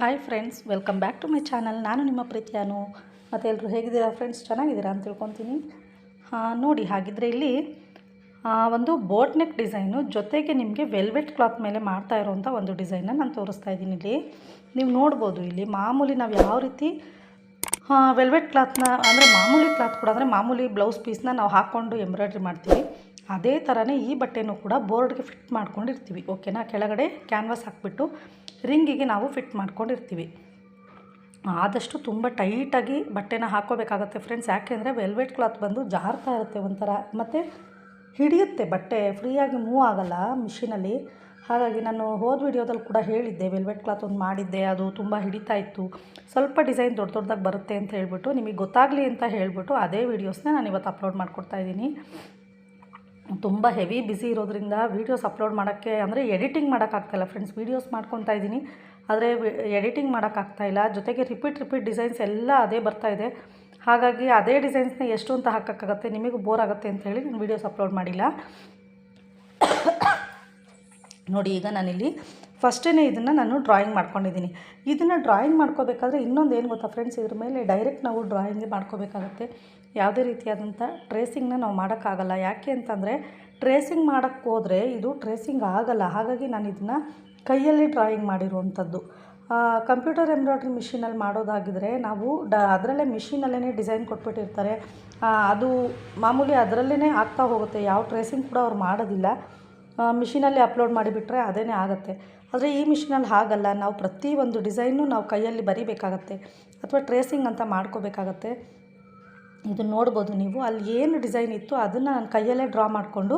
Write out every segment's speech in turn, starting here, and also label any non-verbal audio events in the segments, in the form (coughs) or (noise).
Hi friends welcome back to my channel ನಾನು ನಿಮ್ಮ ಪ್ರೀತಿಯಾನು ಮತ್ತು ಎಲ್ಲರೂ ಹೇಗಿದ್ದೀರಾ ಫ್ರೆಂಡ್ಸ್ ಚೆನ್ನಾಗಿದ್ದೀರಾ ಅಂತ ತಿಳ್ಕೊತೀನಿ. ನೋಡಿ, ಹಾಗಿದ್ರೆ ಇಲ್ಲಿ ಒಂದು ಬೋಟ್ ನೆಕ್ ಡಿಸೈನು ಜೊತೆಗೆ ನಿಮಗೆ ವೆಲ್ವೆಟ್ ಕ್ಲಾತ್ ಮೇಲೆ ಮಾಡ್ತಾ ಇರೋವಂಥ ಒಂದು ಡಿಸೈನ್ನ ನಾನು ತೋರಿಸ್ತಾ ಇದ್ದೀನಿ ಇಲ್ಲಿ. ನೀವು ನೋಡ್ಬೋದು ಇಲ್ಲಿ ಮಾಮೂಲಿ ನಾವು ಯಾವ ರೀತಿ ವೆಲ್ವೆಟ್ ಕ್ಲಾತ್ನ ಅಂದರೆ ಮಾಮೂಲಿ ಕ್ಲಾತ್ ಕೂಡ, ಅಂದರೆ ಮಾಮೂಲಿ ಬ್ಲೌಸ್ ಪೀಸ್ನ ನಾವು ಹಾಕ್ಕೊಂಡು ಎಂಬ್ರಾಯ್ಡ್ರಿ ಮಾಡ್ತೀವಿ. ಅದೇ ಥರನೇ ಈ ಬಟ್ಟೆನೂ ಕೂಡ ಬೋರ್ಡ್ಗೆ ಫಿಟ್ ಮಾಡ್ಕೊಂಡಿರ್ತೀವಿ. ಓಕೆನಾ ಕೆಳಗಡೆ ಕ್ಯಾನ್ವಾಸ್ ಹಾಕ್ಬಿಟ್ಟು ರಿಂಗಿಗೆ ನಾವು ಫಿಟ್ ಮಾಡ್ಕೊಂಡಿರ್ತೀವಿ. ಆದಷ್ಟು ತುಂಬ ಟೈಟಾಗಿ ಬಟ್ಟೆನ ಹಾಕ್ಕೋಬೇಕಾಗತ್ತೆ ಫ್ರೆಂಡ್ಸ್ ಯಾಕೆಂದರೆ ವೆಲ್ವೆಟ್ ಕ್ಲಾತ್ ಬಂದು ಜಾರ್ತಾ ಇರುತ್ತೆ ಒಂಥರ. ಮತ್ತು ಹಿಡಿಯುತ್ತೆ ಬಟ್ಟೆ ಫ್ರೀಯಾಗಿ ಮೂವ್ ಆಗಲ್ಲ ಮಿಷಿನಲ್ಲಿ ಹಾಗಾಗಿ ನಾನು ಹೋದ ವಿಡಿಯೋದಲ್ಲಿ ಕೂಡ ಹೇಳಿದ್ದೆ ವೆಲ್ವೆಟ್ ಕ್ಲಾತ್ ಒಂದು ಮಾಡಿದ್ದೆ, ಅದು ತುಂಬ ಹಿಡಿತಾ ಇತ್ತು. ಸ್ವಲ್ಪ ಡಿಸೈನ್ ದೊಡ್ಡ ದೊಡ್ಡದಾಗಿ ಬರುತ್ತೆ ಅಂತ ಹೇಳ್ಬಿಟ್ಟು, ನಿಮಗೆ ಗೊತ್ತಾಗಲಿ ಅಂತ ಹೇಳ್ಬಿಟ್ಟು ಅದೇ ವೀಡಿಯೋಸ್ನ ನಾನು ಇವತ್ತು ಅಪ್ಲೋಡ್ ಮಾಡಿಕೊಡ್ತಾ ಇದ್ದೀನಿ. ತುಂಬ ಹೆವಿ ಬ್ಯುಸಿ ಇರೋದ್ರಿಂದ ವೀಡಿಯೋಸ್ ಅಪ್ಲೋಡ್ ಮಾಡೋಕ್ಕೆ ಅಂದರೆ ಎಡಿಟಿಂಗ್ ಮಾಡೋಕ್ಕಾಗ್ತಾಯಿಲ್ಲ ಫ್ರೆಂಡ್ಸ್ ವೀಡಿಯೋಸ್ ಮಾಡ್ಕೊತಾ ಇದ್ದೀನಿ, ಆದರೆ ಎಡಿಟಿಂಗ್ ಮಾಡೋಕ್ಕಾಗ್ತಾಯಿಲ್ಲ ಜೊತೆಗೆ ರಿಪೀಟ್ ರಿಪೀಟ್ ಡಿಸೈನ್ಸ್ ಎಲ್ಲ ಅದೇ ಬರ್ತಾ ಇದೆ. ಹಾಗಾಗಿ ಅದೇ ಡಿಸೈನ್ಸ್ನ ಎಷ್ಟು ಅಂತ ಹಾಕೋಕ್ಕಾಗತ್ತೆ? ನಿಮಗೂ ಬೋರ್ ಆಗುತ್ತೆ ಅಂತ ಹೇಳಿ ನಾನು ವೀಡಿಯೋಸ್ ಅಪ್ಲೋಡ್ ಮಾಡಿಲ್ಲ. (coughs) ನೋಡಿ, ಈಗ ನಾನಿಲ್ಲಿ ಫಸ್ಟೇ ಇದನ್ನು ನಾನು ಡ್ರಾಯಿಂಗ್ ಮಾಡ್ಕೊಂಡಿದ್ದೀನಿ. ಇದನ್ನು ಡ್ರಾಯಿಂಗ್ ಮಾಡ್ಕೋಬೇಕಾದ್ರೆ ಇನ್ನೊಂದು ಏನು ಗೊತ್ತಾ ಫ್ರೆಂಡ್ಸ್ ಇದ್ರ ಮೇಲೆ ಡೈರೆಕ್ಟ್ ನಾವು ಡ್ರಾಯಿಂಗೇ ಮಾಡ್ಕೋಬೇಕಾಗತ್ತೆ. ಯಾವುದೇ ರೀತಿಯಾದಂಥ ಟ್ರೇಸಿಂಗ್ನ ನಾವು ಮಾಡೋಕ್ಕಾಗಲ್ಲ. ಯಾಕೆ ಅಂತಂದರೆ ಟ್ರೇಸಿಂಗ್ ಮಾಡೋಕ್ಕೆ ಹೋದರೆ ಇದು ಟ್ರೇಸಿಂಗ್ ಆಗಲ್ಲ. ಹಾಗಾಗಿ ನಾನು ಇದನ್ನು ಕೈಯಲ್ಲಿ ಡ್ರಾಯಿಂಗ್ ಮಾಡಿರುವಂಥದ್ದು ಕಂಪ್ಯೂಟರ್ ಎಂಬ್ರಾಯ್ಡ್ರಿ ಮಿಷಿನಲ್ಲಿ ಮಾಡೋದಾಗಿದ್ರೆ ನಾವು ಡ, ಅದರಲ್ಲೇ ಮಿಷಿನಲ್ಲೇ ಡಿಸೈನ್ ಕೊಟ್ಬಿಟ್ಟಿರ್ತಾರೆ. ಅದು ಮಾಮೂಲಿ ಅದರಲ್ಲೇ ಆಗ್ತಾ ಹೋಗುತ್ತೆ. ಯಾವ ಟ್ರೇಸಿಂಗ್ ಕೂಡ ಅವ್ರು ಮಾಡೋದಿಲ್ಲ. ಮಿಷಿನಲ್ಲಿ ಅಪ್ಲೋಡ್ ಮಾಡಿಬಿಟ್ರೆ ಅದೇ ಆಗುತ್ತೆ. ಆದರೆ ಈ ಮಿಷಿನಲ್ಲಿ ಹಾಗಲ್ಲ. ನಾವು ಪ್ರತಿ ಒಂದು ಡಿಸೈನು ನಾವು ಕೈಯಲ್ಲಿ ಬರಿಬೇಕಾಗತ್ತೆ ಅಥವಾ ಟ್ರೇಸಿಂಗ್ ಅಂತ ಮಾಡ್ಕೋಬೇಕಾಗತ್ತೆ. ಇದು ನೋಡ್ಬೋದು ನೀವು. ಅಲ್ಲಿ ಏನು ಡಿಸೈನ್ ಇತ್ತು ಅದನ್ನು ನಾನು ಕೈಯಲ್ಲೇ ಡ್ರಾ ಮಾಡಿಕೊಂಡು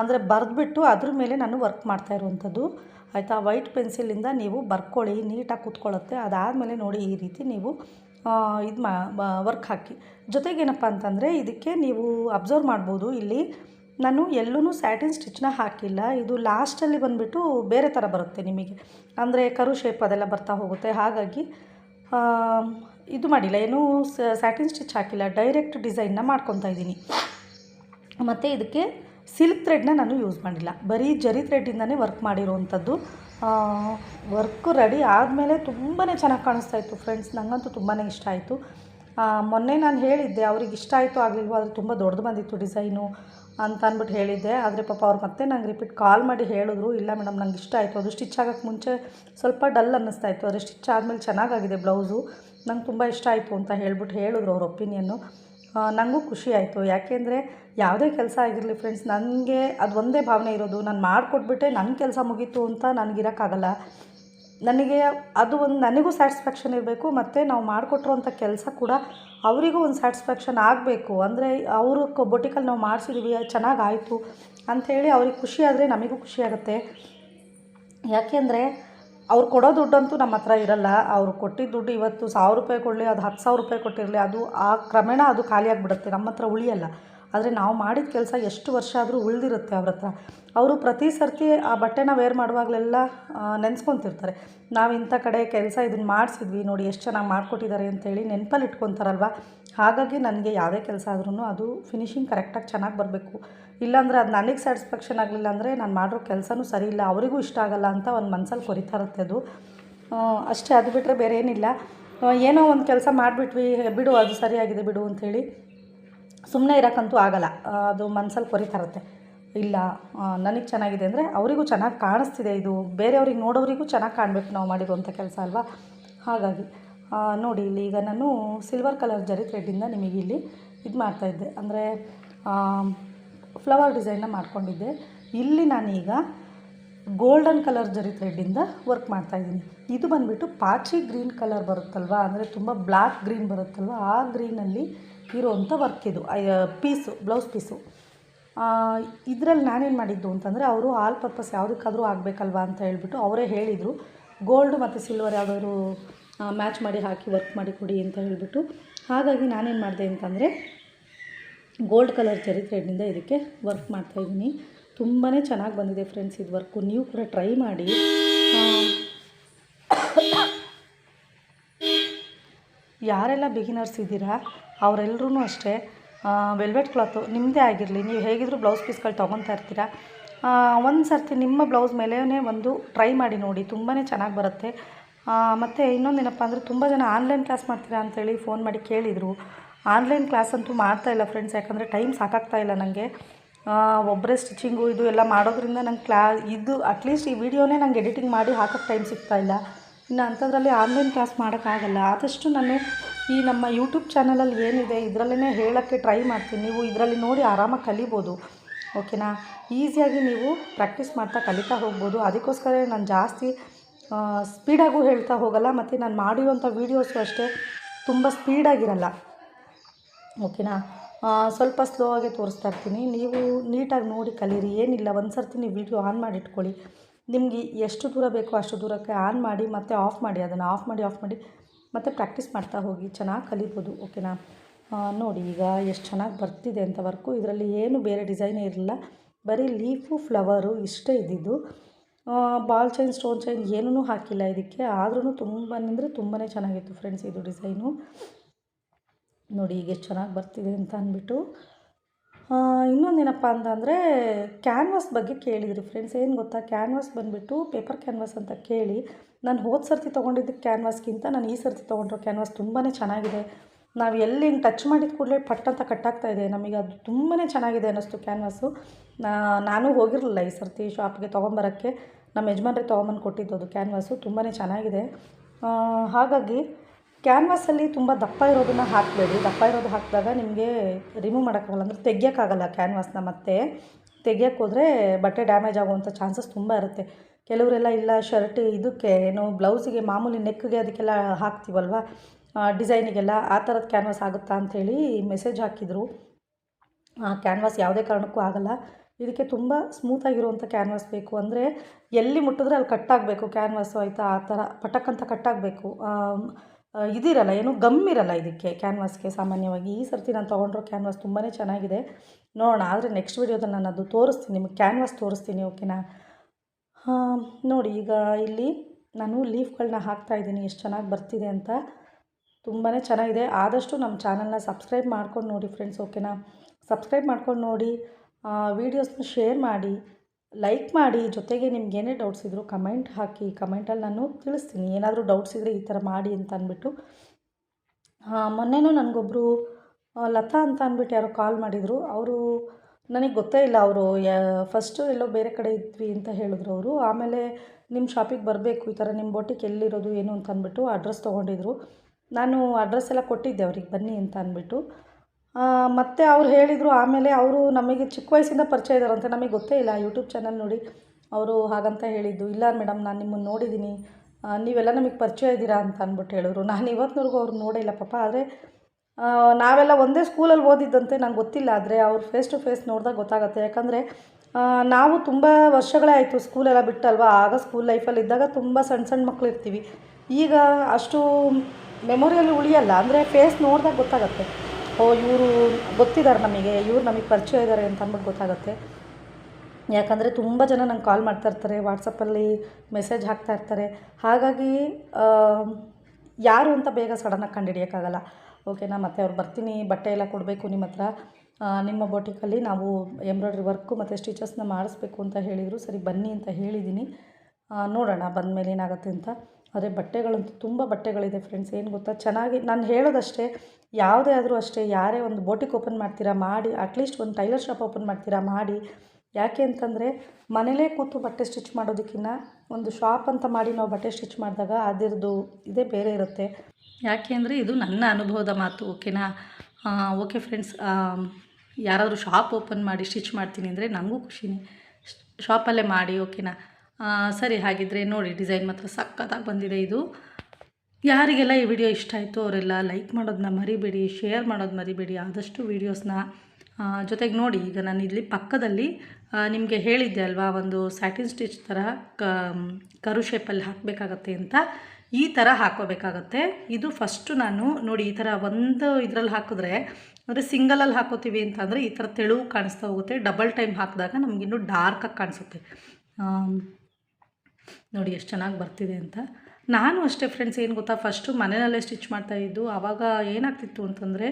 ಅಂದರೆ ಬರೆದ್ಬಿಟ್ಟು ಅದ್ರ ಮೇಲೆ ನಾನು ವರ್ಕ್ ಮಾಡ್ತಾ ಇರುವಂಥದ್ದು. ಆಯಿತಾ? ವೈಟ್ ಪೆನ್ಸಿಲಿಂದ ನೀವು ಬರ್ಕೊಳ್ಳಿ, ನೀಟಾಗಿ ಕೂತ್ಕೊಳ್ಳುತ್ತೆ. ಅದಾದಮೇಲೆ ನೋಡಿ ಈ ರೀತಿ ನೀವು ಇದು ಮಾ ವರ್ಕ್ ಹಾಕಿ. ಜೊತೆಗೇನಪ್ಪ ಅಂತಂದರೆ ಇದಕ್ಕೆ ನೀವು ಅಬ್ಸರ್ವ್ ಮಾಡ್ಬೋದು. ಇಲ್ಲಿ ನಾನು ಎಲ್ಲೂ ಸ್ಯಾಟಿನ್ ಸ್ಟಿಚ್ನ ಹಾಕಿಲ್ಲ. ಇದು ಲಾಸ್ಟಲ್ಲಿ ಬಂದುಬಿಟ್ಟು ಬೇರೆ ಥರ ಬರುತ್ತೆ ನಿಮಗೆ. ಅಂದರೆ ಕರು ಶೇಪ್ ಅದೆಲ್ಲ ಬರ್ತಾ ಹೋಗುತ್ತೆ. ಹಾಗಾಗಿ ಇದು ಮಾಡಿಲ್ಲ. ಏನೂ ಸ್ಯಾಟಿನ್ ಸ್ಟಿಚ್ ಹಾಕಿಲ್ಲ. ಡೈರೆಕ್ಟ್ ಡಿಸೈನ್ನ ಮಾಡ್ಕೊತಾ ಇದ್ದೀನಿ. ಮತ್ತು ಇದಕ್ಕೆ ಸಿಲ್ಕ್ ಥ್ರೆಡ್ನ ನಾನು ಯೂಸ್ ಮಾಡಿಲ್ಲ. ಬರೀ ಜರಿ ಥ್ರೆಡ್ಡಿಂದನೇ ವರ್ಕ್ ಮಾಡಿರೋವಂಥದ್ದು ವರ್ಕ್ ರೆಡಿ ಆದಮೇಲೆ ತುಂಬಾ ಚೆನ್ನಾಗಿ ಕಾಣಿಸ್ತಾ ಇತ್ತು ಫ್ರೆಂಡ್ಸ್ ನನಗಂತೂ ತುಂಬಾ ಇಷ್ಟ ಆಯಿತು. ಮೊನ್ನೆ ನಾನು ಹೇಳಿದ್ದೆ, ಅವ್ರಿಗೆ ಇಷ್ಟ ಆಯಿತು ಆಗಲಿಲ್ವೋ, ಆದರೆ ತುಂಬ ದೊಡ್ಡದು ಬಂದಿತ್ತು ಡಿಸೈನು ಅಂತ ಅಂದ್ಬಿಟ್ಟು ಹೇಳಿದ್ದೆ. ಆದರೆ ಪಾಪ ಅವ್ರು ಮತ್ತೆ ನಂಗೆ ರಿಪೀಟ್ ಕಾಲ್ ಮಾಡಿ ಹೇಳಿದ್ರು. ಇಲ್ಲ ಮೇಡಮ್ ನಂಗೆ ಇಷ್ಟ ಆಯಿತು. ಅದು ಸ್ಟಿಚ್ ಆಗೋಕ್ಕೆ ಮುಂಚೆ ಸ್ವಲ್ಪ ಡಲ್ ಅನ್ನಿಸ್ತಾ ಇತ್ತು. ಆದರೆ ಸ್ಟಿಚ್ ಆದಮೇಲೆ ಚೆನ್ನಾಗಾಗಿದೆ ಬ್ಲೌಸು ನಂಗೆ ತುಂಬ ಇಷ್ಟ ಆಯಿತು ಅಂತ ಹೇಳ್ಬಿಟ್ಟು ಹೇಳಿದ್ರು ಅವ್ರ ಒಪಿನಿಯನ್ನು ನನಗೂ ಖುಷಿ ಆಯಿತು. ಯಾಕೆಂದರೆ ಯಾವುದೇ ಕೆಲಸ ಆಗಿರಲಿ ಫ್ರೆಂಡ್ಸ್ ನನಗೆ ಅದು ಒಂದೇ ಭಾವನೆ ಇರೋದು. ನಾನು ಮಾಡಿಕೊಟ್ಬಿಟ್ಟೆ ನನ್ನ ಕೆಲಸ ಮುಗೀತು ಅಂತ ನನಗಿರೋಕ್ಕಾಗಲ್ಲ ನನಗೆ ಅದು ಒಂದು ನನಗೂ ಸ್ಯಾಟಿಸ್ಫ್ಯಾಕ್ಷನ್ ಇರಬೇಕು, ಮತ್ತು ನಾವು ಮಾಡಿಕೊಟ್ಟಿರೋಂಥ ಕೆಲಸ ಕೂಡ ಅವರಿಗೂ ಒಂದು ಸ್ಯಾಟಿಸ್ಫ್ಯಾಕ್ಷನ್ ಆಗಬೇಕು. ಅಂದರೆ ಅವರು ಬೊಟಿಕಲ್ಲಿ ನಾವು ಮಾಡಿಸಿದ್ವಿ ಚೆನ್ನಾಗಾಯಿತು ಅಂಥೇಳಿ ಅವ್ರಿಗೆ ಖುಷಿ ಆದರೆ ನಮಗೂ ಖುಷಿ ಆಗುತ್ತೆ. ಯಾಕೆಂದರೆ ಅವ್ರು ಕೊಡೋ ದುಡ್ಡಂತೂ ನಮ್ಮ ಹತ್ರ ಇರಲ್ಲ. ಅವ್ರು ಕೊಟ್ಟಿದ್ದ ದುಡ್ಡು ಇವತ್ತು ಸಾವಿರ ರೂಪಾಯಿ ಕೊಡಲಿ, ಅದು ಹತ್ತು ಸಾವಿರ ರೂಪಾಯಿ ಕೊಟ್ಟಿರಲಿ, ಅದು ಆ ಕ್ರಮೇಣ ಅದು ಖಾಲಿಯಾಗಿಬಿಡುತ್ತೆ ನಮ್ಮ ಹತ್ರ ಉಳಿಯಲ್ಲ. ಆದರೆ ನಾವು ಮಾಡಿದ ಕೆಲಸ ಎಷ್ಟು ವರ್ಷ ಆದರೂ ಉಳಿದಿರುತ್ತೆ ಅವ್ರ ಹತ್ರ. ಅವರು ಪ್ರತಿ ಸರ್ತಿ ಆ ಬಟ್ಟೆನ ವೇರ್ ಮಾಡುವಾಗಲೆಲ್ಲ ನೆನೆಸ್ಕೊತಿರ್ತಾರೆ. ನಾವು ಇಂಥ ಕಡೆ ಕೆಲಸ ಇದನ್ನು ಮಾಡಿಸಿದ್ವಿ, ನೋಡಿ ಎಷ್ಟು ಚೆನ್ನಾಗಿ ಮಾಡಿಕೊಟ್ಟಿದ್ದಾರೆ ಅಂತೇಳಿ ನೆನಪಲ್ಲಿ ಇಟ್ಕೊತಾರಲ್ವ? ಹಾಗಾಗಿ ನನಗೆ ಯಾವುದೇ ಕೆಲಸ ಆದ್ರೂ ಅದು ಫಿನಿಶಿಂಗ್ ಕರೆಕ್ಟಾಗಿ ಚೆನ್ನಾಗಿ ಬರಬೇಕು. ಇಲ್ಲಾಂದರೆ ಅದು ನನಗೆ ಸ್ಯಾಟಿಸ್ಫ್ಯಾಕ್ಷನ್ ಆಗಲಿಲ್ಲ ಅಂದರೆ ನಾನು ಮಾಡಿರೋ ಕೆಲಸನೂ ಸರಿ ಇಲ್ಲ, ಅವರಿಗೂ ಇಷ್ಟ ಆಗಲ್ಲ ಅಂತ ಒಂದು ಮನಸ್ಸಲ್ಲಿ ಕೊರಿತಾ ಇರುತ್ತೆ ಅದು. ಅಷ್ಟೇ, ಅದು ಬಿಟ್ಟರೆ ಬೇರೆ ಏನಿಲ್ಲ ಏನೋ ಒಂದು ಕೆಲಸ ಮಾಡಿಬಿಟ್ವಿ, ಬಿಡು ಅದು ಸರಿಯಾಗಿದೆ ಬಿಡು ಅಂಥೇಳಿ ಸುಮ್ಮನೆ ಇರೋಕ್ಕಂತೂ ಆಗಲ್ಲ. ಅದು ಮನಸ್ಸಲ್ಲಿ ಕೊರಿ ಇರುತ್ತೆ ಇಲ್ಲ ನನಗೆ ಚೆನ್ನಾಗಿದೆ ಅಂದರೆ ಅವರಿಗೂ ಚೆನ್ನಾಗಿ ಕಾಣಿಸ್ತಿದೆ ಇದು. ಬೇರೆಯವ್ರಿಗೆ ನೋಡೋರಿಗೂ ಚೆನ್ನಾಗಿ ಕಾಣಬೇಕು ನಾವು ಮಾಡಿರುವಂಥ ಕೆಲಸ ಅಲ್ವಾ? ಹಾಗಾಗಿ ನೋಡಿ ಇಲ್ಲಿ ಈಗ ನಾನು ಸಿಲ್ವರ್ ಕಲರ್ ಜರಿ ಥ್ರೆಡ್ಡಿಂದ ನಿಮಗೆ ಇಲ್ಲಿ ಇದು ಮಾಡ್ತಾಯಿದ್ದೆ ಅಂದರೆ ಫ್ಲವರ್ ಡಿಸೈನ್ನ ಮಾಡ್ಕೊಂಡಿದ್ದೆ. ಇಲ್ಲಿ ನಾನೀಗ ಗೋಲ್ಡನ್ ಕಲರ್ ಜರಿ ಥ್ರೆಡ್ಡಿಂದ ವರ್ಕ್ ಮಾಡ್ತಾಯಿದ್ದೀನಿ ಇದು ಬಂದುಬಿಟ್ಟು ಪಾಚಿ ಗ್ರೀನ್ ಕಲರ್ ಬರುತ್ತಲ್ವ? ಅಂದರೆ ತುಂಬ ಬ್ಲ್ಯಾಕ್ ಗ್ರೀನ್ ಬರುತ್ತಲ್ವ? ಆ ಗ್ರೀನಲ್ಲಿ ಇರೋವಂಥ ವರ್ಕ್ ಇದು. ಪೀಸು ಬ್ಲೌಸ್ ಪೀಸು ಇದರಲ್ಲಿ ನಾನೇನು ಮಾಡಿದ್ದು ಅಂತಂದರೆ ಅವರು ಆಲ್ ಪರ್ಪಸ್ ಯಾವುದಕ್ಕಾದರೂ ಆಗಬೇಕಲ್ವಾ ಅಂತ ಹೇಳ್ಬಿಟ್ಟು ಅವರೇ ಹೇಳಿದರು. ಗೋಲ್ಡ್ ಮತ್ತು ಸಿಲ್ವರ್ ಯಾವುದಾದ್ರು ಮ್ಯಾಚ್ ಮಾಡಿ ಹಾಕಿ ವರ್ಕ್ ಮಾಡಿ ಕೊಡಿ ಅಂತ ಹೇಳಿಬಿಟ್ಟು. ಹಾಗಾಗಿ ನಾನೇನು ಮಾಡಿದೆ ಅಂತಂದರೆ ಗೋಲ್ಡ್ ಕಲರ್ ಜರಿ ಥ್ರೆಡ್ನಿಂದ ಇದಕ್ಕೆ ವರ್ಕ್ ಮಾಡ್ತಾಯಿದ್ದೀನಿ ತುಂಬಾ ಚೆನ್ನಾಗಿ ಬಂದಿದೆ ಫ್ರೆಂಡ್ಸ್ ಇದು ವರ್ಕು ನೀವು ಕೂಡ ಟ್ರೈ ಮಾಡಿ. ಯಾರೆಲ್ಲ ಬಿಗಿನರ್ಸ್ ಇದ್ದೀರಾ ಅವರೆಲ್ಲರೂ ಅಷ್ಟೇ ವೆಲ್ವೆಟ್ ಕ್ಲಾತು ನಿಮ್ಮದೇ ಆಗಿರಲಿ, ನೀವು ಹೇಗಿದ್ದರೂ ಬ್ಲೌಸ್ ಪೀಸ್ಗಳು ತೊಗೊತಾ ಇರ್ತೀರಾ. ಒಂದು ಸರ್ತಿ ನಿಮ್ಮ ಬ್ಲೌಸ್ ಮೇಲೇ ಒಂದು ಟ್ರೈ ಮಾಡಿ ನೋಡಿ ತುಂಬಾ ಚೆನ್ನಾಗಿ ಬರುತ್ತೆ. ಮತ್ತು ಇನ್ನೊಂದೇನಪ್ಪ ಅಂದರೆ ತುಂಬ ಜನ ಆನ್ಲೈನ್ ಕ್ಲಾಸ್ ಮಾಡ್ತೀರಾ ಅಂತೇಳಿ ಫೋನ್ ಮಾಡಿ ಕೇಳಿದರು. ಆನ್ಲೈನ್ ಕ್ಲಾಸ್ ಅಂತೂ ಮಾಡ್ತಾ ಇಲ್ಲ ಫ್ರೆಂಡ್ಸ್ ಯಾಕಂದರೆ ಟೈಮ್ ಸಾಕಾಗ್ತಾ ಇಲ್ಲ ನನಗೆ ಒಬ್ಬರೇ ಸ್ಟಿಚಿಂಗು ಇದು ಎಲ್ಲ ಮಾಡೋದ್ರಿಂದ ನಂಗೆ ಕ್ಲಾ, ಇದು ಅಟ್ಲೀಸ್ಟ್ ಈ ವಿಡಿಯೋನೇ ನಂಗೆ ಎಡಿಟಿಂಗ್ ಮಾಡಿ ಹಾಕೋಕ್ಕೆ ಟೈಮ್ ಸಿಗ್ತಾ ಇಲ್ಲ. ಇನ್ನು ಅಂಥದ್ರಲ್ಲಿ ಆನ್ಲೈನ್ ಕ್ಲಾಸ್ ಮಾಡೋಕ್ಕಾಗಲ್ಲ. ಆದಷ್ಟು ನಾನು ಈ ನಮ್ಮ ಯೂಟ್ಯೂಬ್ ಚಾನಲಲ್ಲಿ ಏನಿದೆ ಇದರಲ್ಲೇ ಹೇಳೋಕ್ಕೆ ಟ್ರೈ ಮಾಡ್ತೀನಿ. ನೀವು ಇದರಲ್ಲಿ ನೋಡಿ ಆರಾಮಾಗಿ ಕಲಿಬೋದು. ಓಕೆನಾ ಈಸಿಯಾಗಿ ನೀವು ಪ್ರಾಕ್ಟೀಸ್ ಮಾಡ್ತಾ ಕಲಿತಾ ಹೋಗ್ಬೋದು. ಅದಕ್ಕೋಸ್ಕರ ನಾನು ಜಾಸ್ತಿ ಸ್ಪೀಡಾಗೂ ಹೇಳ್ತಾ ಹೋಗಲ್ಲ. ಮತ್ತು ನಾನು ಮಾಡಿರೋಂಥ ವೀಡಿಯೋಸು ಅಷ್ಟೇ ತುಂಬ ಸ್ಪೀಡಾಗಿರಲ್ಲ ಓಕೆನಾ ಸ್ವಲ್ಪ ಸ್ಲೋ ಆಗಿ ತೋರಿಸ್ತಾ ಇರ್ತೀನಿ. ನೀವು ನೀಟಾಗಿ ನೋಡಿ ಕಲೀರಿ. ಏನಿಲ್ಲ ಒಂದು ಸರ್ತಿ ನೀವು ವೀಡಿಯೋ ಆನ್ ಮಾಡಿ ಇಟ್ಕೊಳ್ಳಿ. ನಿಮಗೆ ಎಷ್ಟು ದೂರ ಬೇಕೋ ಅಷ್ಟು ದೂರಕ್ಕೆ ಆನ್ ಮಾಡಿ ಮತ್ತೆ ಆಫ್ ಮಾಡಿ, ಅದನ್ನು ಆಫ್ ಮಾಡಿ ಆಫ್ ಮಾಡಿ ಮತ್ತೆ ಪ್ರಾಕ್ಟೀಸ್ ಮಾಡ್ತಾ ಹೋಗಿ, ಚೆನ್ನಾಗಿ ಕಲಿಬೋದು, ಓಕೆನಾ? ನೋಡಿ, ಈಗ ಎಷ್ಟು ಚೆನ್ನಾಗಿ ಬರ್ತಿದೆ ಅಂತ ವರ್ಕು. ಇದರಲ್ಲಿ ಏನು ಬೇರೆ ಡಿಸೈನೇ ಇರಲಿಲ್ಲ. ಬರೀ ಲೀಫು, ಫ್ಲವರು ಇಷ್ಟೇ ಇದ್ದಿದ್ದು. ಬಾಲ್ ಚೈನ್, ಸ್ಟೋನ್ ಚೈನ್ ಏನೂ ಹಾಕಿಲ್ಲ ಇದಕ್ಕೆ. ಆದ್ರೂ ತುಂಬ ಅಂದರೆ ತುಂಬಾ ಚೆನ್ನಾಗಿತ್ತು ಫ್ರೆಂಡ್ಸ್ ಇದು ಡಿಸೈನು. ನೋಡಿ, ಈಗ ಎಷ್ಟು ಚೆನ್ನಾಗಿ ಬರ್ತಿದೆ ಅಂತ ಅಂದ್ಬಿಟ್ಟು ಇನ್ನೊಂದೇನಪ್ಪ ಅಂತಂದರೆ ಕ್ಯಾನ್ವಾಸ್ ಬಗ್ಗೆ ಕೇಳಿದ್ರಿ ಫ್ರೆಂಡ್ಸ್ ಏನು ಗೊತ್ತಾ? ಕ್ಯಾನ್ವಾಸ್ ಬಂದುಬಿಟ್ಟು ಪೇಪರ್ ಕ್ಯಾನ್ವಾಸ್ ಅಂತ ಕೇಳಿ, ನಾನು ಹೋದ ಸರ್ತಿ ತೊಗೊಂಡಿದ್ದ ಕ್ಯಾನ್ವಾಸ್ಗಿಂತ ನಾನು ಈ ಸರ್ತಿ ತೊಗೊಂಡಿರೋ ಕ್ಯಾನ್ವಾಸ್ ತುಂಬಾ ಚೆನ್ನಾಗಿದೆ. ನಾವು ಎಲ್ಲಿ ಟಚ್ ಮಾಡಿದ ಕೂಡಲೇ ಪಟ್ ಅಂತ ಕಟ್ಟಾಗ್ತಾ ಇದೆ. ನಮಗೆ ಅದು ತುಂಬಾ ಚೆನ್ನಾಗಿದೆ ಅನ್ನಿಸ್ತು ಕ್ಯಾನ್ವಾಸು ನಾನು ಹೋಗಿರಲಿಲ್ಲ ಈ ಸರ್ತಿ ಶಾಪ್ಗೆ ತೊಗೊಂಬರೋಕ್ಕೆ. ನಮ್ಮ ಯಜಮಾನ್ರಿಗೆ ತೊಗೊಂಬಂದು ಕೊಟ್ಟಿದ್ದು ಅದು ಕ್ಯಾನ್ವಾಸು ತುಂಬಾ ಚೆನ್ನಾಗಿದೆ. ಹಾಗಾಗಿ ಕ್ಯಾನ್ವಾಸಲ್ಲಿ ತುಂಬ ದಪ್ಪ ಇರೋದನ್ನು ಹಾಕಬೇಡಿ. ದಪ್ಪ ಇರೋದು ಹಾಕಿದಾಗ ನಿಮಗೆ ರಿಮೂವ್ ಮಾಡೋಕ್ಕಾಗಲ್ಲ. ಅಂದರೆ ತೆಗಿಯೋಕ್ಕಾಗಲ್ಲ ಕ್ಯಾನ್ವಾಸ್ನ ಮತ್ತೆ. ತೆಗಿಯೋಕ್ಕೆ ಹೋದರೆ ಬಟ್ಟೆ ಡ್ಯಾಮೇಜ್ ಆಗುವಂಥ ಚಾನ್ಸಸ್ ತುಂಬ ಇರುತ್ತೆ. ಕೆಲವರೆಲ್ಲ, ಇಲ್ಲ, ಶರ್ಟ್ ಇದಕ್ಕೆ ಏನು ಬ್ಲೌಸಿಗೆ ಮಾಮೂಲಿ ನೆಕ್ಗೆ ಅದಕ್ಕೆಲ್ಲ ಹಾಕ್ತೀವಲ್ವ? ಡಿಸೈನಿಗೆಲ್ಲ ಆ ಥರದ ಕ್ಯಾನ್ವಾಸ್ ಆಗುತ್ತಾ ಅಂಥೇಳಿ ಮೆಸೇಜ್ ಹಾಕಿದರು. ಕ್ಯಾನ್ವಾಸ್ ಯಾವುದೇ ಕಾರಣಕ್ಕೂ ಆಗಲ್ಲ. ಇದಕ್ಕೆ ತುಂಬ ಸ್ಮೂತಾಗಿರುವಂಥ ಕ್ಯಾನ್ವಾಸ್ ಬೇಕು. ಅಂದರೆ ಎಲ್ಲಿ ಮುಟ್ಟಿದ್ರೆ ಅಲ್ಲಿ ಕಟ್ಟಾಗಬೇಕು ಕ್ಯಾನ್ವಾಸು ಆಯಿತಾ? ಆ ಥರ ಪಟಕ್ಕಂತ ಕಟ್ಟಾಗಬೇಕು ಇದಿರಲ್ಲ, ಏನು ಗಮ್ ಇರಲ್ಲ ಇದಕ್ಕೆ ಕ್ಯಾನ್ವಾಸ್ಗೆ. ಸಾಮಾನ್ಯವಾಗಿ ಈ ಸರ್ತಿ ನಾನು ತೊಗೊಂಡಿರೋ ಕ್ಯಾನ್ವಾಸ್ ತುಂಬಾ ಚೆನ್ನಾಗಿದೆ. ನೋಡೋಣ, ಆದರೆ ನೆಕ್ಸ್ಟ್ ವೀಡಿಯೋದಲ್ಲಿ ನಾನು ಅದು ತೋರಿಸ್ತೀನಿ, ನಿಮಗೆ ಕ್ಯಾನ್ವಾಸ್ ತೋರಿಸ್ತೀನಿ, ಓಕೆನಾ? ನೋಡಿ, ಈಗ ಇಲ್ಲಿ ನಾನು ಲೀಫ್ಗಳನ್ನ ಹಾಕ್ತಾಯಿದ್ದೀನಿ ಎಷ್ಟು ಚೆನ್ನಾಗಿ ಬರ್ತಿದೆ ಅಂತ. ತುಂಬಾ ಚೆನ್ನಾಗಿದೆ. ಆದಷ್ಟು ನಮ್ಮ ಚಾನಲ್ನ ಸಬ್ಸ್ಕ್ರೈಬ್ ಮಾಡ್ಕೊಂಡು ನೋಡಿ ಫ್ರೆಂಡ್ಸ್ ಓಕೆನಾ? ಸಬ್ಸ್ಕ್ರೈಬ್ ಮಾಡ್ಕೊಂಡು ನೋಡಿ ವೀಡಿಯೋಸ್ನ ಶೇರ್ ಮಾಡಿ. ಲೈಕ್ ಮಾಡಿ, ಜೊತೆಗೆ ನಿಮ್ಗೆ ಏನೇ ಡೌಟ್ಸ್ ಇದ್ದರೂ ಕಮೆಂಟ್ ಹಾಕಿ ಕಮೆಂಟಲ್ಲಿ ನಾನು ತಿಳಿಸ್ತೀನಿ. ಏನಾದರೂ ಡೌಟ್ಸ್ ಇದ್ದರೆ ಈ ಥರ ಮಾಡಿ ಅಂತ ಅಂದ್ಬಿಟ್ಟು. ಮೊನ್ನೆನೂ ನನಗೊಬ್ಬರು ಲತಾ ಅಂತ ಅಂದ್ಬಿಟ್ಟು ಯಾರೋ ಕಾಲ್ ಮಾಡಿದರು. ಅವರು ನನಗೆ ಗೊತ್ತೇ ಇಲ್ಲ ಅವರು ಫಸ್ಟು ಎಲ್ಲೋ ಬೇರೆ ಕಡೆ ಇದ್ವಿ ಅಂತ ಹೇಳಿದ್ರು ಅವರು. ಆಮೇಲೆ ನಿಮ್ಮ ಶಾಪಿಗೆ ಬರಬೇಕು, ಈ ಥರ ನಿಮ್ಮ ಬೋಟಿಗೆ ಎಲ್ಲಿರೋದು, ಏನು ಅಂತ ಅಂದ್ಬಿಟ್ಟು ಅಡ್ರೆಸ್ ತೊಗೊಂಡಿದ್ರು. ನಾನು ಅಡ್ರೆಸ್ ಎಲ್ಲ ಕೊಟ್ಟಿದ್ದೆ ಅವ್ರಿಗೆ, ಬನ್ನಿ ಅಂತ ಅಂದ್ಬಿಟ್ಟು. ಮತ್ತೆ ಅವ್ರು ಹೇಳಿದರು, ಆಮೇಲೆ ಅವರು ನಮಗೆ ಚಿಕ್ಕ ವಯಸ್ಸಿಂದ ಪರಿಚಯ ಇದ್ದಾರಂತೆ ನಮಗೆ ಗೊತ್ತೇ ಇಲ್ಲ. ಯೂಟ್ಯೂಬ್ ಚಾನಲ್ ನೋಡಿ ಅವರು ಹಾಗಂತ ಹೇಳಿದ್ದು. ಇಲ್ಲ ಮೇಡಮ್, ನಾನು ನಿಮ್ಮನ್ನು ನೋಡಿದ್ದೀನಿ ನೀವೆಲ್ಲ ನಮಗೆ ಪರಿಚಯ ಇದ್ದೀರಾ ಅಂತ ಅಂದ್ಬಿಟ್ಟು ಹೇಳಿದ್ರು. ನಾನು ಇವತ್ತಿನವರೆಗೂ ಅವ್ರು ನೋಡೇ ಇಲ್ಲ ಪಾಪ. ಆದರೆ ನಾವೆಲ್ಲ ಒಂದೇ ಸ್ಕೂಲಲ್ಲಿ ಓದಿದ್ದಂತೆ ನಂಗೆ ಗೊತ್ತಿಲ್ಲ. ಆದರೆ ಅವ್ರು ಫೇಸ್ ಟು ಫೇಸ್ ನೋಡಿದಾಗ ಗೊತ್ತಾಗುತ್ತೆ. ಯಾಕಂದರೆ ನಾವು ತುಂಬ ವರ್ಷಗಳೇ ಆಯಿತು ಸ್ಕೂಲೆಲ್ಲ ಬಿಟ್ಟಲ್ವಾ? ಆಗ ಸ್ಕೂಲ್ ಲೈಫಲ್ಲಿ ಇದ್ದಾಗ ತುಂಬ ಸಣ್ಣ ಸಣ್ಣ ಮಕ್ಕಳು ಇರ್ತೀವಿ. ಈಗ ಅಷ್ಟು ಮೆಮೊರಿಯಲ್ಲಿ ಉಳಿಯಲ್ಲ. ಅಂದರೆ ಫೇಸ್ ನೋಡಿದಾಗ ಗೊತ್ತಾಗುತ್ತೆ. ಓ, ಇವರು ಗೊತ್ತಿದ್ದಾರೆ ನಮಗೆ, ಇವ್ರು ನಮಗೆ ಪರಿಚಯ ಇದ್ದಾರೆ ಅಂತ ಅಂದ್ಬಿಟ್ಟು ಗೊತ್ತಾಗುತ್ತೆ. ಯಾಕಂದರೆ ತುಂಬ ಜನ ನಂಗೆ ಕಾಲ್ ಮಾಡ್ತಾ ಇರ್ತಾರೆ ವಾಟ್ಸಪ್ಪಲ್ಲಿ ಮೆಸೇಜ್ ಹಾಕ್ತಾ ಇರ್ತಾರೆ. ಹಾಗಾಗಿ ಯಾರು ಅಂತ ಬೇಗ ಸಡನ್ನಾಗಿ ಕಂಡುಹಿಡಿಯೋಕ್ಕಾಗಲ್ಲ ಓಕೆನಾ ಮತ್ತೆ ಅವ್ರು ಬರ್ತೀನಿ, ಬಟ್ಟೆ ಎಲ್ಲ ಕೊಡಬೇಕು ನಿಮ್ಮ ಹತ್ರ. ನಿಮ್ಮ ಬೋಟಿಕಲ್ಲಿ ನಾವು ಎಂಬ್ರಾಯ್ಡ್ರಿ ವರ್ಕು ಮತ್ತು ಸ್ಟಿಚಸ್ನ ಮಾಡಿಸ್ಬೇಕು ಅಂತ ಹೇಳಿದರು. ಸರಿ, ಬನ್ನಿ ಅಂತ ಹೇಳಿದ್ದೀನಿ ನೋಡೋಣ ನೋಡೋಣ, ಬಂದಮೇಲೆ ಏನಾಗುತ್ತೆ ಅಂತ. ಆದರೆ ಬಟ್ಟೆಗಳಂತೂ ತುಂಬ ಬಟ್ಟೆಗಳಿದೆ ಫ್ರೆಂಡ್ಸ್ ಏನು ಗೊತ್ತಾ? ಚೆನ್ನಾಗಿ, ನಾನು ಹೇಳೋದಷ್ಟೇ, ಯಾವುದೇ ಆದರೂ ಅಷ್ಟೇ, ಯಾರೇ ಒಂದು ಬೋಟಿಕ್ ಓಪನ್ ಮಾಡ್ತೀರಾ, ಮಾಡಿ ಅಟ್ಲೀಸ್ಟ್ ಒಂದು ಟೈಲರ್ ಶಾಪ್ ಓಪನ್ ಮಾಡ್ತೀರಾ, ಮಾಡಿ. ಯಾಕೆ ಅಂತಂದರೆ, ಮನೇಲೇ ಕೂತು ಬಟ್ಟೆ ಸ್ಟಿಚ್ ಮಾಡೋದಕ್ಕಿಂತ ಒಂದು ಶಾಪ್ ಅಂತ ಮಾಡಿ ನಾವು ಬಟ್ಟೆ ಸ್ಟಿಚ್ ಮಾಡಿದಾಗ ಅದರದ್ದು ಇದೇ ಬೇರೆ ಇರುತ್ತೆ. ಯಾಕೆ ಅಂದರೆ, ಇದು ನನ್ನ ಅನುಭವದ ಮಾತು ಓಕೆನಾ ಓಕೆ ಫ್ರೆಂಡ್ಸ್ ಯಾರಾದರೂ ಶಾಪ್ ಓಪನ್ ಮಾಡಿ ಸ್ಟಿಚ್ ಮಾಡ್ತೀನಿ ಅಂದರೆ ನನಗೂ ಖುಷಿನೇ. ಶಾಪಲ್ಲೇ ಮಾಡಿ ಓಕೆನಾ ಸರಿ ಹಾಗಿದ್ರೆ ನೋಡಿ, ಡಿಸೈನ್ ಮಾತ್ರ ಸಖತ್ತಾಗಿ ಬಂದಿದೆ ಇದು. ಯಾರಿಗೆಲ್ಲ ಈ ವಿಡಿಯೋ ಇಷ್ಟ ಆಯಿತು ಅವರೆಲ್ಲ ಲೈಕ್ ಮಾಡೋದನ್ನ ಮರಿಬೇಡಿ, ಶೇರ್ ಮಾಡೋದು ಮರಿಬೇಡಿ. ಆದಷ್ಟು ವೀಡಿಯೋಸ್ನ ಜೊತೆಗೆ ನೋಡಿ, ಈಗ ನಾನು ಇಲ್ಲಿ ಪಕ್ಕದಲ್ಲಿ ನಿಮಗೆ ಹೇಳಿದ್ದೆ ಅಲ್ವಾ, ಒಂದು ಸ್ಯಾಟಿನ್ ಸ್ಟಿಚ್ ಥರ ಕ, ಕರು ಶೇಪಲ್ಲಿ ಹಾಕಬೇಕಾಗತ್ತೆ ಅಂತ. ಈ ಥರ ಹಾಕೋಬೇಕಾಗತ್ತೆ ಇದು ಫಸ್ಟು ನಾನು ನೋಡಿ, ಈ ಥರ ಒಂದು ಇದರಲ್ಲಿ ಹಾಕಿದ್ರೆ, ಅಂದರೆ ಸಿಂಗಲಲ್ಲಿ ಹಾಕೋತೀವಿ ಅಂತಂದರೆ ಈ ಥರ ತೆಳುವು ಕಾಣಿಸ್ತಾ ಹೋಗುತ್ತೆ. ಡಬಲ್ ಟೈಮ್ ಹಾಕಿದಾಗ ನಮಗಿನ್ನೂ ಡಾರ್ಕಾಗಿ ಕಾಣಿಸುತ್ತೆ. ನೋಡಿ ಎಷ್ಟು ಚೆನ್ನಾಗಿ ಬರ್ತಿದೆ ಅಂತ. ನಾನು ಅಷ್ಟೇ ಫ್ರೆಂಡ್ಸ್ ಏನು ಗೊತ್ತಾ? ಫಸ್ಟು ಮನೆಯಲ್ಲೇ ಸ್ಟಿಚ್ ಮಾಡ್ತಾಯಿದ್ದು ಆವಾಗ ಏನಾಗ್ತಿತ್ತು ಅಂತಂದರೆ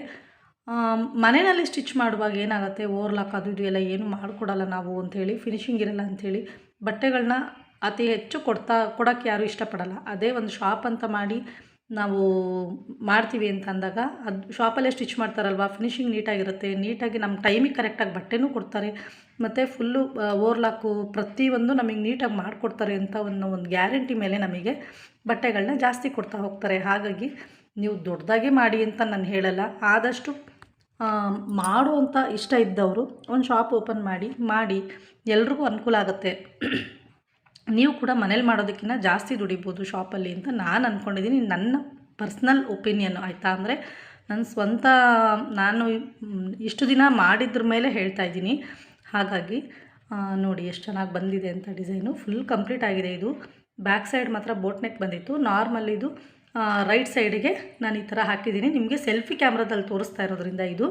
ಮನೆಯಲ್ಲೇ ಸ್ಟಿಚ್ ಮಾಡುವಾಗ ಏನಾಗುತ್ತೆ? ಓರ್ಲಾಕ್ ಅದು ಇದು ಎಲ್ಲ ಏನು ಮಾಡಿಕೊಡಲ್ಲ ನಾವು ಅಂಥೇಳಿ ಫಿನಿಶಿಂಗ್ ಇರಲ್ಲ ಅಂಥೇಳಿ ಬಟ್ಟೆಗಳನ್ನ ಅತಿ ಹೆಚ್ಚು ಕೊಡ್ತಾ, ಕೊಡೋಕ್ಕೆ ಯಾರೂ ಇಷ್ಟಪಡಲ್ಲ. ಅದೇ ಒಂದು ಶಾಪ್ ಅಂತ ಮಾಡಿ ನಾವು ಮಾಡ್ತೀವಿ ಅಂತ ಅಂದಾಗ, ಅದು ಶಾಪಲ್ಲೇ ಸ್ಟಿಚ್ ಮಾಡ್ತಾರಲ್ವ? ಫಿನಿಶಿಂಗ್ ನೀಟಾಗಿರುತ್ತೆ ನೀಟಾಗಿ ನಮ್ಮ ಟೈಮಿಗೆ ಕರೆಕ್ಟಾಗಿ ಬಟ್ಟೆನೂ ಕೊಡ್ತಾರೆ. ಮತ್ತು ಫುಲ್ಲು ಓರ್ಲಾಕು ಪ್ರತಿಯೊಂದು ನಮಗೆ ನೀಟಾಗಿ ಮಾಡಿಕೊಡ್ತಾರೆ ಅಂತ ಒಂದು ಒಂದು ಗ್ಯಾರಂಟಿ ಮೇಲೆ ನಮಗೆ ಬಟ್ಟೆಗಳನ್ನ ಜಾಸ್ತಿ ಕೊಡ್ತಾ ಹೋಗ್ತಾರೆ. ಹಾಗಾಗಿ ನೀವು ದೊಡ್ಡದಾಗಿ ಮಾಡಿ ಅಂತ ನಾನು ಹೇಳಲ್ಲ. ಆದಷ್ಟು ಮಾಡುವಂಥ ಮಾಡು ಇಷ್ಟ ಇದ್ದವರು ಒಂದು ಶಾಪ್ ಓಪನ್ ಮಾಡಿ ಮಾಡಿ ಎಲ್ರಿಗೂ ಅನುಕೂಲ ಆಗುತ್ತೆ. ನೀವು ಕೂಡ ಮನೇಲಿ ಮಾಡೋದಕ್ಕಿಂತ ಜಾಸ್ತಿ ದುಡಿಬೋದು ಶಾಪಲ್ಲಿ ಅಂತ ನಾನು ಅಂದ್ಕೊಂಡಿದ್ದೀನಿ ನನ್ನ ಪರ್ಸ್ನಲ್ ಒಪಿನಿಯನ್ ಆಯಿತಾ ಅಂದರೆ ನನ್ನ ಸ್ವಂತ, ನಾನು ಇಷ್ಟು ದಿನ ಮಾಡಿದ್ರ ಮೇಲೆ ಹೇಳ್ತಾ ಇದ್ದೀನಿ. ಹಾಗಾಗಿ ನೋಡಿ ಎಷ್ಟು ಚೆನ್ನಾಗಿ ಬಂದಿದೆ ಅಂತ ಡಿಸೈನು. ಫುಲ್ ಕಂಪ್ಲೀಟ್ ಆಗಿದೆ ಇದು. ಬ್ಯಾಕ್ ಸೈಡ್ ಮಾತ್ರ ಬೋಟ್ ನೆಕ್ ಬಂದಿತ್ತು. ನಾರ್ಮಲ್ ಇದು ರೈಟ್ ಸೈಡಿಗೆ ನಾನು ಈ ಥರ ಹಾಕಿದ್ದೀನಿ. ನಿಮಗೆ ಸೆಲ್ಫಿ ಕ್ಯಾಮ್ರಾದಲ್ಲಿ ತೋರಿಸ್ತಾ ಇರೋದ್ರಿಂದ ಇದು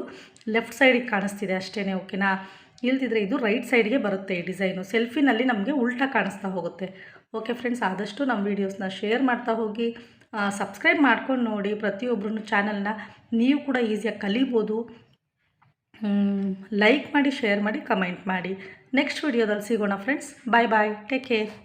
ಲೆಫ್ಟ್ ಸೈಡಿಗೆ ಕಾಣಿಸ್ತಿದೆ ಅಷ್ಟೇ ಓಕೆನಾ? ಇಲ್ದಿದ್ರೆ ಇದು ರೈಟ್ ಸೈಡ್ಗೆ ಬರುತ್ತೆ ಈ ಡಿಸೈನು. ಸೆಲ್ಫಿನಲ್ಲಿ ನಮಗೆ ಉಲ್ಟಾ ಕಾಣಿಸ್ತಾ ಹೋಗುತ್ತೆ. ಓಕೆ ಫ್ರೆಂಡ್ಸ್, ಆದಷ್ಟು ನಮ್ಮ ವೀಡಿಯೋಸ್ನ ಶೇರ್ ಮಾಡ್ತಾ ಹೋಗಿ. ಸಬ್ಸ್ಕ್ರೈಬ್ ಮಾಡ್ಕೊಂಡು ನೋಡಿ ಪ್ರತಿಯೊಬ್ಬರೂ ಚಾನಲ್ನ. ನೀವು ಕೂಡ ಈಸಿಯಾಗಿ ಕಲಿಬೋದು. ಲೈಕ್ ಮಾಡಿ ಶೇರ್ ಮಾಡಿ ಕಮೆಂಟ್ ಮಾಡಿ. ನೆಕ್ಸ್ಟ್ ವಿಡಿಯೋದಲ್ಲಿ ಸಿಗೋಣ friends bye bye take care